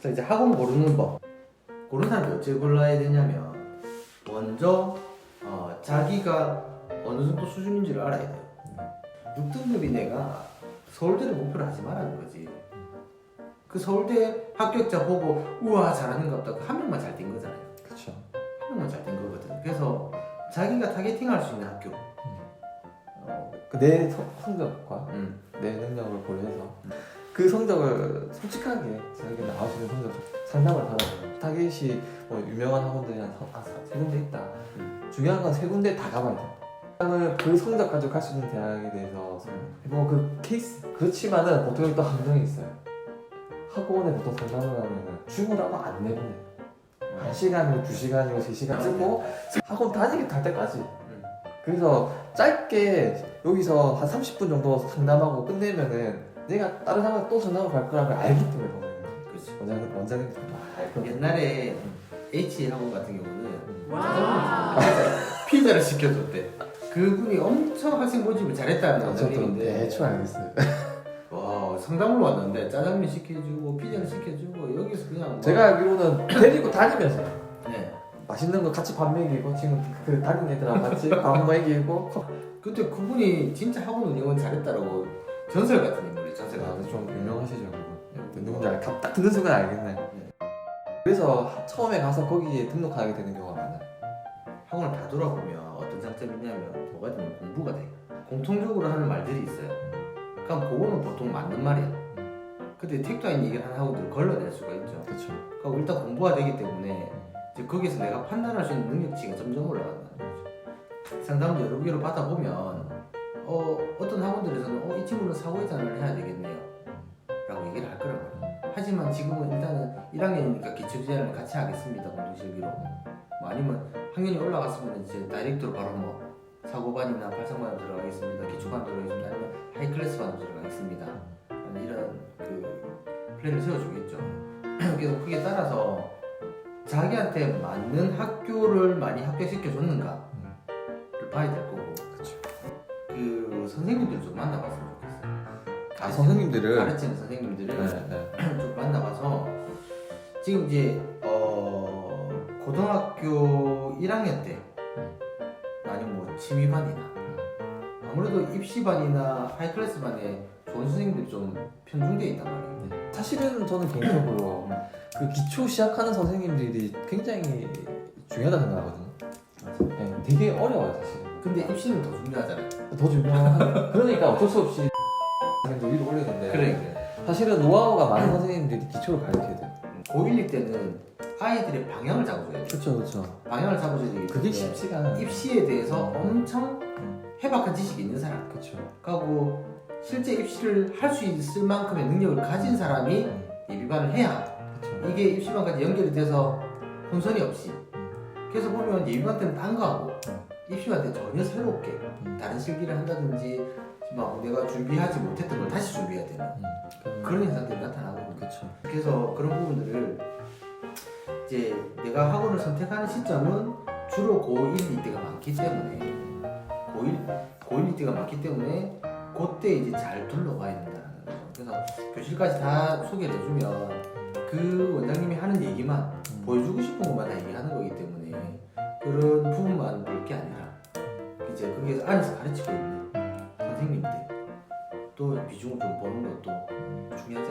자 이제 학원 고르는 법. 고르는 사람이 어떻게 골라야 되냐면 먼저 어, 자기가 어느 정도 수준인지를 알아야 돼요. 6등급인 애가 서울대를 목표로 하지 말라는 거지. 그 서울대 합격자 보고 우와 잘하는 것 같다. 한 명만 잘 된 거잖아요. 그렇죠. 한 명만 잘 된 거거든. 그래서 자기가 타겟팅할 수 있는 학교. 어, 내 성- 성적과 음, 그 성적을 솔직하게 자기가 나올 수 있는 성적 상담을 받아요. 타겟이 뭐 유명한 학원들이 한 서- 아, 세 군데 있다. 중요한 건 세 군데 다 가봐야 돼. 그다음에 그 성적 가지고 갈수 있는 대학에 대해서 뭐 그 케이스 그렇지만은 보통 또 함정이 있어요. 학원에 보통 상담을 하면은 주문하고 안 내보내. 한 시간이고 두 시간이고 세 시간 쓰고 학원 다니게 갈 때까지. 음. 그래서 짧게 여기서 한 30분 정도 상담하고 끝내면은 내가 다른 학원 또 전화로 갈 거라는 걸 알기 때문에 보는 거예요. 그렇지. 원장님 원장님 아, 옛날에 H 학원 같은 경우는 와. 피자를 시켜줬대. 그분이 엄청 학생 모집을 잘했다는 저도 원장님인데 대충 알겠어요. 와 상담을 왔는데 짜장면 시켜주고 피자를 시켜주고 여기서 그냥 뭐- 제가 알기로는 데리고 다니면서 네. 맛있는 거 같이 밥 먹이고 지금 그 다른 애들하고 같이 밥 먹이고 컵- 그때 그분이 진짜 학원 운영은 잘했다라고 전설 같은 전설 아, 같은 좀 유명하시죠 그분. 인물. 누군지 알, 딱 듣는 순간 알겠네. 네. 그래서 하- 처음에 가서 거기에 등록하게 되는 경우가 많아요. 학원을 다 돌아보면 어떤 장점이 있냐면 뭐가 되면 공부가 돼. 공통적으로 하는 말들이 있어요. 그럼 그거는 보통 맞는 말이야. 근데 택도 아닌 얘기를 하는 학원들을 걸러낼 수가 있죠. 그렇죠. 그러니까 일단 공부가 되기 때문에 이제 거기서 내가 판단할 수 있는 능력치가 점점 올라간다는 거죠. 상담을 여러 개로 받아보면 어, 어떤 학원들에서는 어, 이 친구는 사고회전을 해야 되겠네요. 라고 얘기를 할 말이에요. 하지만 지금은 일단은 1학년이니까 기초제한을 같이 하겠습니다. 공동실기로. 뭐 아니면 학년이 올라갔으면 이제 다이렉트로 바로 뭐 사고반이나 발상반으로 들어가겠습니다. 기초반 들어가겠습니다. 아니면 하이클래스반으로 들어가겠습니다. 이런 그 플랜을 세워주겠죠. 그래서 그게 따라서 자기한테 맞는 학교를 많이 합격시켜 줬는가를 봐야 될 거고 그렇죠. 그 선생님들 좀 만나봤으면 좋겠어요. 아 선생님들을 가르치는 선생님들을 네, 네. 좀 만나봐서 지금 이제 어 고등학교 1학년 때 아니면 뭐 취미반이나 아무래도 입시반이나 하이클래스반에 좋은 선생님들이 좀 편중돼 있단 말이에요. 네. 사실은 저는 개인적으로 그 기초 시작하는 선생님들이 굉장히 중요하다 생각하거든요. 맞아. 네, 되게 어려워요 사실. 근데 입시는 더 중요하잖아요. 더 중요한 그러니까 어쩔 수 없이 선생님들 위로 올리는데 그러니까 사실은 노하우가 많은 선생님들이 기초를 가르쳐야 돼요. 고1 때는 아이들의 방향을 잡아줘야 돼요. 그렇죠, 그렇죠. 방향을 잡아줘야 되기 때문에 그게 쉽지가 않아요. 입시에 대해서 음. 엄청 음. 해박한 지식이 있는 사람 그렇죠. 하고 실제 입시를 할 수 있을 만큼의 능력을 가진 사람이 음, 예비반을 해야 그렇죠. 이게 입시반까지 연결이 돼서 혼선이 없이 그래서 보면 예비반 때는 딴 거 하고 입시반 때 전혀 새롭게 음, 다른 실기를 한다든지 막 내가 준비하지 못했던 걸 다시 준비해야 되는 음, 그런 현상들이 나타나거든요 그렇죠. 그래서 그런 부분들을 이제 내가 학원을 선택하는 시점은 주로 고1, 이때가 많기 때문에 고1, 고1, 이때가 많기 때문에 그때 이제 잘 둘러봐야 된다는 거죠. 그래서 교실까지 다 소개를 해주면 그 원장님이 하는 얘기만 음. 보여주고 싶은 것만 다 얘기하는 거기 때문에 그런 부분만 이제 거기에서 안에서 가르치고 있는 선생님들 또 비중을 좀 보는 것도 않을까